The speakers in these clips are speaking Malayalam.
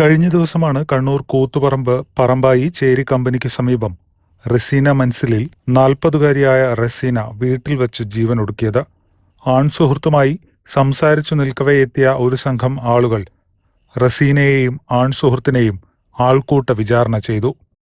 കഴിഞ്ഞ ദിവസമാണ് കണ്ണൂർ കൂത്തുപറമ്പ് പറമ്പായി ചേരി കമ്പനിക്ക് സമീപം റസീന മൻസിലിൽ നാൽപ്പതുകാരിയായ റസീന വീട്ടിൽ വെച്ച് ജീവനൊടുക്കിയത്. ആൺസുഹൃത്തുമായി സംസാരിച്ചു നിൽക്കവേ എത്തിയ ഒരു സംഘം ആളുകൾ റസീനയെയും ആൺസുഹൃത്തിനെയും ആൾക്കൂട്ട വിചാരണ ചെയ്തു.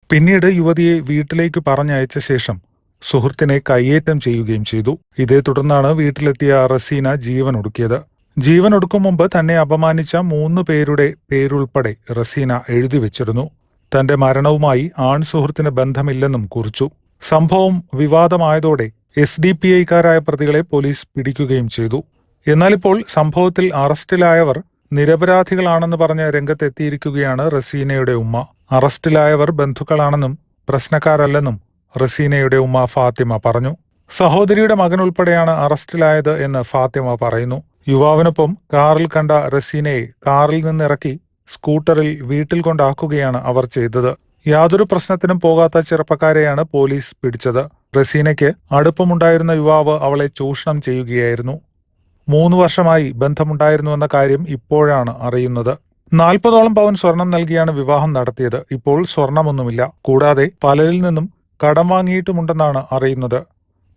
പിന്നീട് യുവതിയെ വീട്ടിലേക്ക് പറഞ്ഞയച്ച ശേഷം സുഹൃത്തിനെ കയ്യേറ്റം ചെയ്യുകയും ചെയ്തു. ഇതേ തുടർന്നാണ് വീട്ടിലെത്തിയ റസീന ജീവൻ ജീവനൊടുക്കിയത്. ജീവനൊടുക്കും മുമ്പ് തന്നെ അപമാനിച്ച മൂന്ന് പേരുടെ പേരുൾപ്പെടെ റസീന എഴുതി വെച്ചിരുന്നു. തന്റെ മരണവുമായി ആൺ സുഹൃത്തിന് ബന്ധമില്ലെന്നും കുറിച്ചു. സംഭവം വിവാദമായതോടെ എസ് ഡി പി ഐക്കാരായ പ്രതികളെ പോലീസ് പിടിക്കുകയും ചെയ്തു. എന്നാലിപ്പോൾ സംഭവത്തിൽ അറസ്റ്റിലായവർ നിരപരാധികളാണെന്ന് പറഞ്ഞ് രംഗത്തെത്തിയിരിക്കുകയാണ് റസീനയുടെ ഉമ്മ. അറസ്റ്റിലായവർ ബന്ധുക്കളാണെന്നും പ്രശ്നക്കാരല്ലെന്നും റസീനയുടെ ഉമ്മ ഫാത്തിമ പറഞ്ഞു. സഹോദരിയുടെ മകൻ ഉൾപ്പെടെയാണ് അറസ്റ്റിലായത് എന്ന് ഫാത്തിമ പറയുന്നു. യുവാവിനൊപ്പം കാറിൽ കണ്ട റസീനയെ കാറിൽ നിന്നിറക്കി സ്കൂട്ടറിൽ വീട്ടിൽ കൊണ്ടാക്കുകയാണ് അവർ ചെയ്തത്. യാതൊരു പ്രശ്നത്തിനും പോകാത്ത ചെറുപ്പക്കാരെയാണ് പോലീസ് പിടിച്ചത്. റസീനയ്ക്ക് അടുപ്പമുണ്ടായിരുന്ന യുവാവ് അവളെ ചൂഷണം ചെയ്യുകയായിരുന്നു. മൂന്ന് വർഷമായി ബന്ധമുണ്ടായിരുന്നുവെന്ന കാര്യം ഇപ്പോഴാണ് അറിയുന്നത്. നാൽപ്പതോളം പവൻ സ്വർണം നൽകിയാണ് വിവാഹം നടത്തിയത്. ഇപ്പോൾ സ്വർണമൊന്നുമില്ല. കൂടാതെ പലരിൽ നിന്നും കടം വാങ്ങിയിട്ടുമുണ്ടെന്നാണ് അറിയുന്നത്.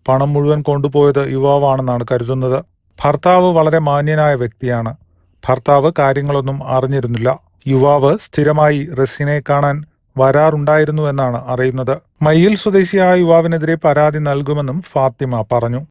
പണം മുഴുവൻ കൊണ്ടുപോയത് യുവാവാണെന്നാണ് കരുതുന്നത്. ഭർത്താവ് വളരെ മാന്യനായ വ്യക്തിയാണ്. ഭർത്താവ് കാര്യങ്ങളൊന്നും അറിഞ്ഞിരുന്നില്ല. യുവാവ് സ്ഥിരമായി റസീനയെ കാണാൻ വരാറുണ്ടായിരുന്നു എന്നാണ് അറിയുന്നത്. മയ്യിൽ സ്വദേശിയായ യുവാവിനെതിരെ പരാതി നൽകുമെന്നും ഫാത്തിമ പറഞ്ഞു.